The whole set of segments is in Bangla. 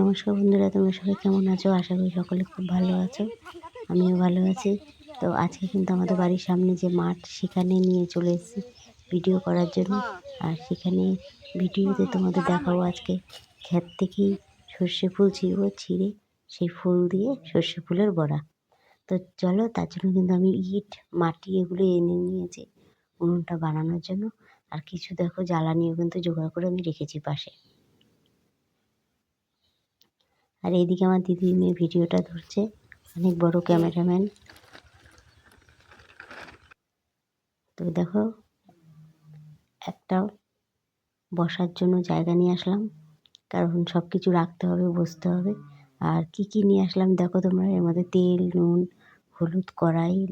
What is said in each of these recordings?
নমস্কার বন্ধুরা, তোমরা সবাই কেমন আছো? আশা করি সকলে খুব ভালো আছো। আমিও ভালো আছি। তো আজকে কিন্তু আমাদের বাড়ির সামনে যে মাঠ, সেখানে নিয়ে চলে এসেছি ভিডিও করার জন্য। আর সেখানে ভিডিওতে তোমাদের দেখাবো আজকে ক্ষেত থেকেই সর্ষে ফুল ছিঁড়বো ছিঁড়ে সেই ফুল দিয়ে সর্ষে ফুলের বড়া। তো চলো, তার জন্য কিন্তু আমি ইট, মাটি এগুলো এনে নিয়েছি উনুনটা বানানোর জন্য। আর কিছু দেখো, জ্বালানিও কিন্তু জোগাড় করে আমি রেখেছি পাশে। আর এইদিকে আমার দিদি মেয়ে ভিডিওটা ধরছে। অনেক বড় ক্যামেরাম্যান। তো দেখো, একটা বসার জন্য জায়গা নিয়ে আসলাম। কারণ সব কিছু রাখতে হবে, বসতে হবে। আর কি কি নিয়ে আসলাম দেখো তোমরা, এর মধ্যে তেল, নুন, হলুদ, কড়াই,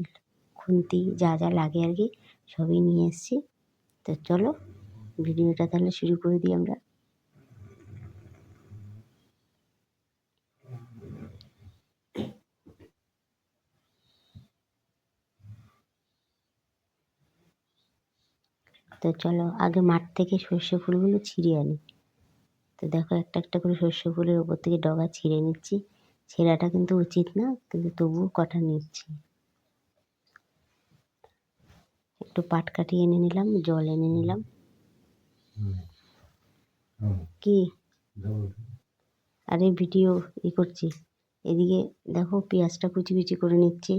খুন্তি, যা যা লাগে আর কি, সবই নিয়ে এসেছি। তো চলো, ভিডিওটা তাহলে শুরু করে দিই আমরা। তো চলো আগে মাঠ থেকে সর্ষে ফুলগুলো ছিঁড়ে আনি। তো দেখো একটা একটা করে সর্ষে ফুলের ওপর থেকে ডগা ছিঁড়ে নিচ্ছি। ছেঁড়াটা কিন্তু উচিত না, কিন্তু তবুও কটা নিচ্ছি। একটু পাট কাটিয়ে এনে নিলাম, জল এনে নিলাম। কি? আরে ভিডিও ই করছি। এদিকে দেখো পেঁয়াজটা কুচি কুচি করে নিচ্ছি।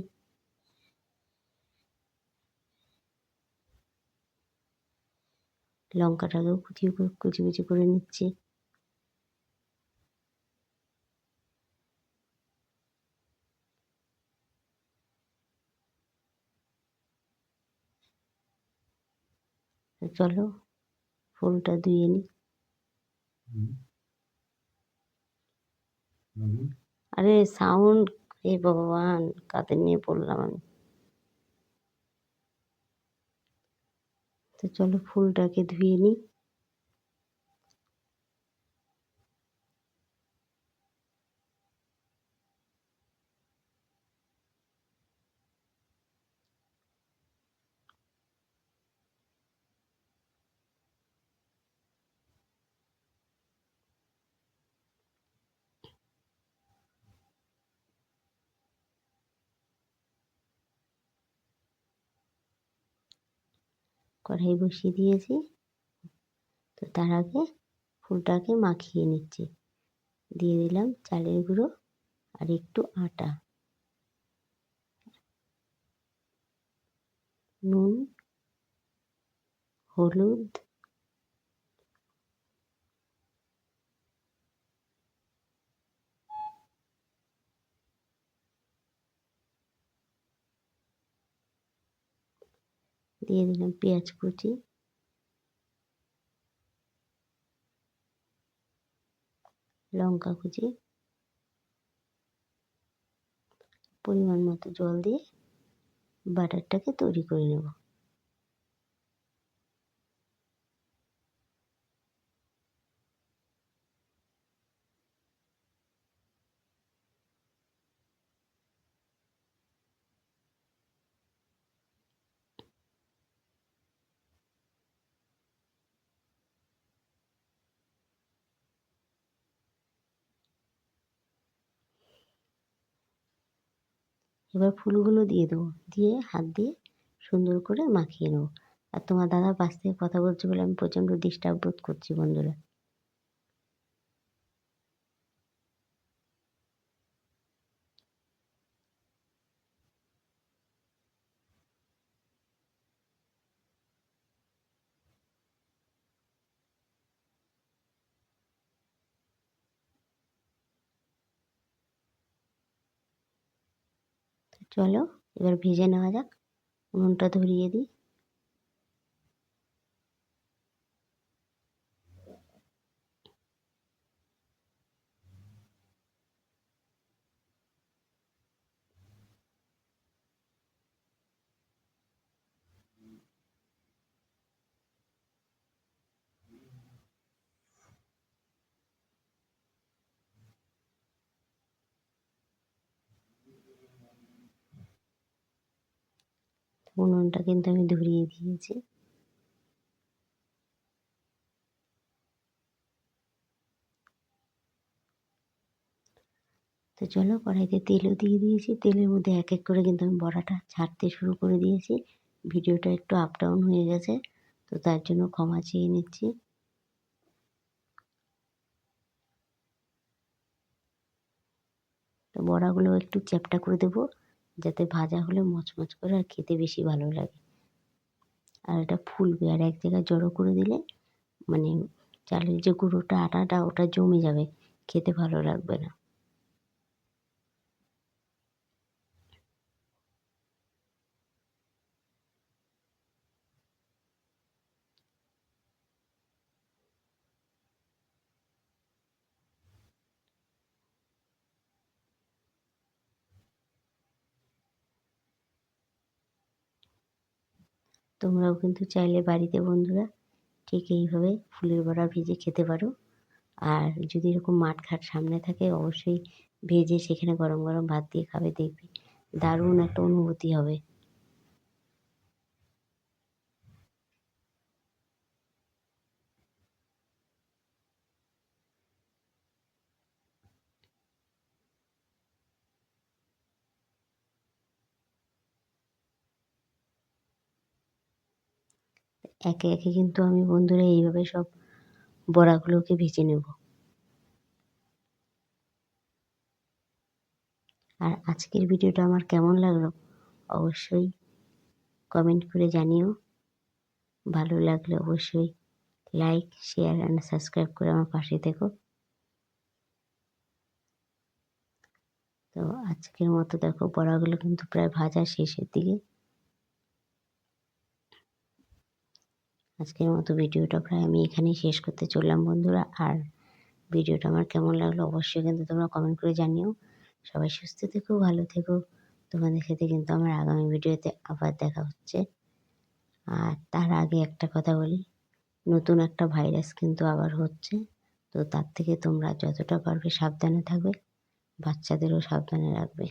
লঙ্কাটাকেও কুচি কুচি কুচি করে নিচ্ছি। চলো ফুলটা ধুয়ে নিই আরে সাউন্ড এ ভগবান কাতে নিয়ে পড়লাম আমি। তো চলো ফুলটাকে ধুয়ে নিই। কড়াই বসিয়ে দিয়েছি। তো তার আগে ফুলটাকে মাখিয়ে নিচ্ছি। দিয়ে দিলাম চালের গুঁড়ো আর একটু আটা। নুন, হলুদ দিয়ে দিলাম পেঁয়াজ কুচি। লঙ্কা কুচি। পরিমাণ মতো জল দিয়ে বাটারটাকে তৈরি করে নেব। এবার ফুলগুলো দিয়ে দেবো। দিয়ে হাত দিয়ে সুন্দর করে মাখিয়ে নেব। আর তোমার দাদা পাশ থেকে কথা বলছে বলে আমি প্রচণ্ড ডিস্টার্ব বোধ করছি বন্ধুরা। চলো এবার ভেজে নেওয়া যাক। উনুনটা ধরিয়ে দিই। উনুনটা কিন্তু আমি ধরিয়ে দিয়েছি। তো চলো কড়াইতে তেলও দিয়ে দিয়েছি। তেলের মধ্যে এক এক করে কিন্তু আমি বড়াটা ছাড়তে শুরু করে দিয়েছি। ভিডিওটা একটু আপ ডাউন হয়ে গেছে, তো তার জন্য ক্ষমা চেয়ে নিচ্ছি। তো বড়াগুলো একটু চ্যাপটা করে দেবো। যাতে ভাজা হলে মচমচ করে আর খেতে বেশি ভালো লাগে। আর এটা ফুলবে আর এক জায়গায় জড়ো করে দিলে মানে চালের যে গুঁড়োটা আটাটা ওটা জমে যাবে, খেতে ভালো লাগবে না। তোমরাও কিন্তু চাইলে বাড়িতে বন্ধুরা ঠিক এইভাবে ফুলের বড়া ভেজে খেতে পারো। আর যদি এরকম মাঠ ঘাট সামনে থাকে, অবশ্যই ভেজে সেখানে গরম গরম ভাত দিয়ে খাবে, দেখবে দারুণ একটা অনুভূতি হবে। একে একে কিন্তু আমি বন্ধুরা এইভাবে সব বড়াগুলোকে ভেজে নেব। আর আজকের ভিডিওটা আমার কেমন লাগল অবশ্যই কমেন্ট করে জানিও। ভালো লাগলে অবশ্যই লাইক শেয়ার অ্যান্ড সাবস্ক্রাইব করে আমার পাশে থেকো। তো আজকের মতো দেখো, বড়াগুলো কিন্তু প্রায় ভাজা শেষের দিকে। আজকের মতো ভিডিওটা প্রায় আমি এখানেই শেষ করতে চললাম, বন্ধুরা। আর ভিডিওটা আমার কেমন লাগল অবশ্যই কিন্তু তোমরা কমেন্ট করে জানিও। সবাই সুস্থ থেকো, ভালো থেকো। তোমাদের সাথে কিন্তু আমার আগামী ভিডিওতে আবার দেখা হচ্ছে। আর তার আগে একটা কথা বলি, নতুন একটা ভাইরাস কিন্তু আবার হচ্ছে। তো তার থেকে তোমরা যতটা পারবে সাবধানে থাকবে, বাচ্চাদেরও সাবধানে রাখবে।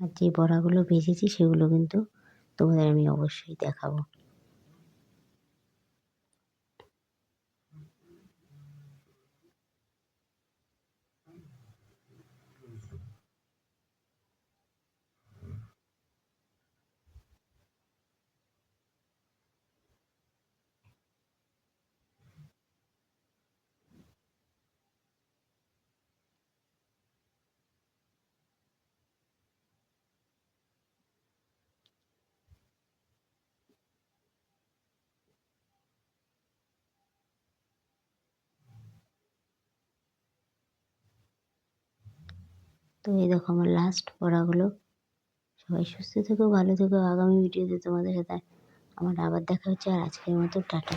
আর যে বড়াগুলো ভেজেছি সেগুলো কিন্তু তোমাদের আমি অবশ্যই দেখাবো। এই দেখো আমার লাস্ট পড়াগুলো। সবাই সুস্থ থেকো, ভালো থেকো। আগামী ভিডিওতে তোমাদের সাথে আমার আবার দেখা হচ্ছে। আর আজকের মতো টাটা।